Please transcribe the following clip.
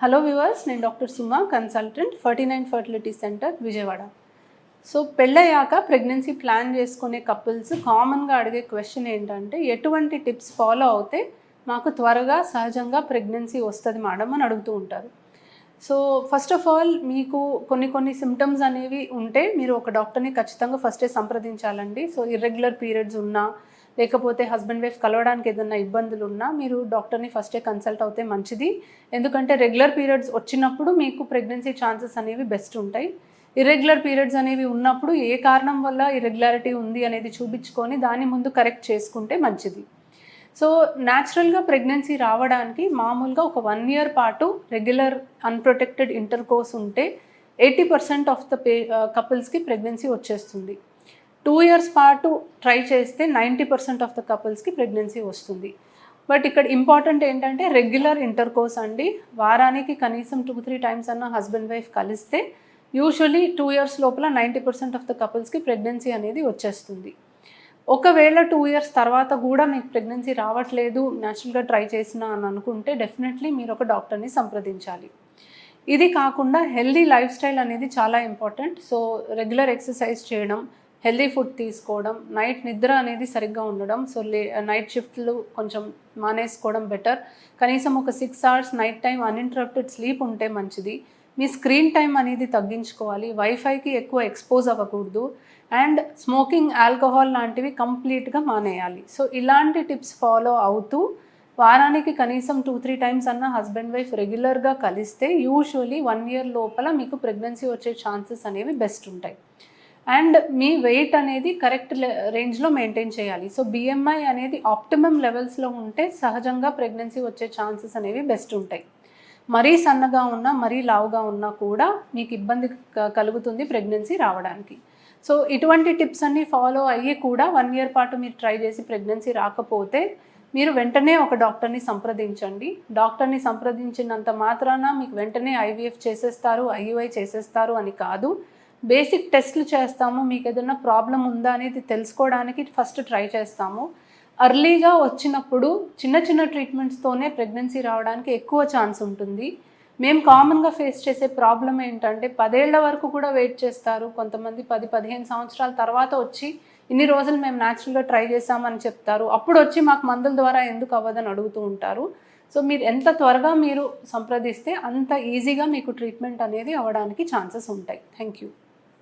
Hello viewers నేను doctor Suma consultant forty nine fertility centre Vijayawada. So పెళ్ళయ్యాక pregnancy plan చేసుకునే couples కామన్గా అడిగే క్వశ్చన్ ఏంటంటే ఎటువంటి టిప్స్ ఫాలో అవుతే మాకు త్వరగా సహజంగా ప్రెగ్నెన్సీ వస్తుంది మేడం అని అడుగుతూ ఉంటారు. సో ఫస్ట్ ఆఫ్ ఆల్ మీకు కొన్ని కొన్ని సిమ్టమ్స్ అనేవి ఉంటే మీరు ఒక డాక్టర్ని ఖచ్చితంగా ఫస్టే సంప్రదించాలండి. సో ఇర్రెగ్యులర్ పీరియడ్స్ ఉన్నా లేకపోతే హస్బెండ్ వైఫ్ కలవడానికి ఏదైనా ఇబ్బందులు ఉన్నా మీరు డాక్టర్ని ఫస్టే కన్సల్ట్ అవుతే మంచిది. ఎందుకంటే రెగ్యులర్ పీరియడ్స్ వచ్చినప్పుడు మీకు ప్రెగ్నెన్సీ ఛాన్సెస్ అనేవి బెస్ట్ ఉంటాయి. ఇర్రెగ్యులర్ పీరియడ్స్ అనేవి ఉన్నప్పుడు ఏ కారణం వల్ల ఇర్రెగ్యులారిటీ ఉంది అనేది చూపించుకొని దాని ముందు కరెక్ట్ చేసుకుంటే మంచిది. సో న్యాచురల్గా ప్రెగ్నెన్సీ రావడానికి మామూలుగా ఒక వన్ ఇయర్ పాటు రెగ్యులర్ అన్ప్రొటెక్టెడ్ ఇంటర్ కోర్స్ ఉంటే ఎయిటీ పర్సెంట్ ఆఫ్ ద పే కపుల్స్కి ప్రెగ్నెన్సీ వచ్చేస్తుంది. టూ ఇయర్స్ పాటు ట్రై చేస్తే నైంటీ పర్సెంట్ ఆఫ్ ద కపుల్స్కి ప్రెగ్నెన్సీ వస్తుంది. బట్ ఇక్కడ ఇంపార్టెంట్ ఏంటంటే రెగ్యులర్ ఇంటర్ కోర్స్ అండి. వారానికి కనీసం టూ త్రీ టైమ్స్ అన్న హస్బెండ్ వైఫ్ కలిస్తే యూజువలీ టూ ఇయర్స్ లోపల నైంటీ పర్సెంట్ ఆఫ్ ద కపుల్స్కి ప్రెగ్నెన్సీ అనేది వచ్చేస్తుంది. ఒకవేళ టూ ఇయర్స్ తర్వాత కూడా మీకు ప్రెగ్నెన్సీ రావట్లేదు న్యాచురల్గా ట్రై చేసినా అని అనుకుంటే డెఫినెట్లీ మీరు ఒక డాక్టర్ని సంప్రదించాలి. ఇది కాకుండా హెల్దీ లైఫ్ స్టైల్ అనేది చాలా ఇంపార్టెంట్ సో రెగ్యులర్ ఎక్సర్సైజ్ చేయడం హెల్దీ ఫుడ్ తీసుకోవడం నైట్ నిద్ర అనేది సరిగ్గా ఉండడం సో లే నైట్ షిఫ్ట్లు కొంచెం మానేసుకోవడం బెటర్ కనీసం ఒక six hours night time uninterrupted sleep ఉంటే మంచిది. మీ స్క్రీన్ టైం అనేది తగ్గించుకోవాలి. వైఫైకి ఎక్కువ ఎక్స్పోజ్ అవ్వకూడదు. అండ్ స్మోకింగ్ ఆల్కహాల్ లాంటివి కంప్లీట్గా మానేయాలి. సో ఇలాంటి టిప్స్ ఫాలో అవుతూ వారానికి కనీసం టూ త్రీ టైమ్స్ అన్న హస్బెండ్ వైఫ్ రెగ్యులర్గా కలిస్తే యూజువలీ వన్ ఇయర్ లోపల మీకు ప్రెగ్నెన్సీ వచ్చే ఛాన్సెస్ అనేవి బెస్ట్ ఉంటాయి. అండ్ మీ వెయిట్ అనేది కరెక్ట్ రేంజ్లో మెయింటైన్ చేయాలి. సో బిఎంఐ అనేది ఆప్టిమమ్ లెవెల్స్లో ఉంటే సహజంగా ప్రెగ్నెన్సీ వచ్చే ఛాన్సెస్ అనేవి బెస్ట్ ఉంటాయి. మరీ సన్నగా ఉన్నా మరీ లావుగా ఉన్నా కూడా మీకు ఇబ్బంది క- కలుగుతుంది ప్రెగ్నెన్సీ రావడానికి. సో ఇటువంటి టిప్స్ అన్నీ ఫాలో అయ్యి కూడా వన్ ఇయర్ పాటు మీరు ట్రై చేసి ప్రెగ్నెన్సీ రాకపోతే మీరు వెంటనే ఒక డాక్టర్ని సంప్రదించండి. డాక్టర్ని సంప్రదించినంత మాత్రాన మీకు వెంటనే ఐవీఎఫ్ చేసేస్తారు ఐయుఐ చేసేస్తారు అని కాదు. బేసిక్ టెస్ట్లు చేస్తాము మీకు ఏదైనా ప్రాబ్లం ఉందా అనేది తెలుసుకోవడానికి ఫస్ట్ ట్రై చేస్తాము. అర్లీగా వచ్చినప్పుడు చిన్న చిన్న ట్రీట్మెంట్స్తోనే ప్రెగ్నెన్సీ రావడానికి ఎక్కువ ఛాన్స్ ఉంటుంది. మేము కామన్గా ఫేస్ చేసే ప్రాబ్లం ఏంటంటే పదేళ్ళ వరకు కూడా వెయిట్ చేస్తారు. కొంతమంది పది పదిహేను సంవత్సరాల తర్వాత వచ్చి ఇన్ని రోజులు మేము న్యాచురల్గా ట్రై చేసామని చెప్తారు. అప్పుడు వచ్చి మాకు మందుల ద్వారా ఎందుకు అవ్వదని అడుగుతూ ఉంటారు. సో మీరు ఎంత త్వరగా మీరు సంప్రదిస్తే అంత ఈజీగా మీకు ట్రీట్మెంట్ అనేది అవ్వడానికి ఛాన్సెస్ ఉంటాయి. Thank you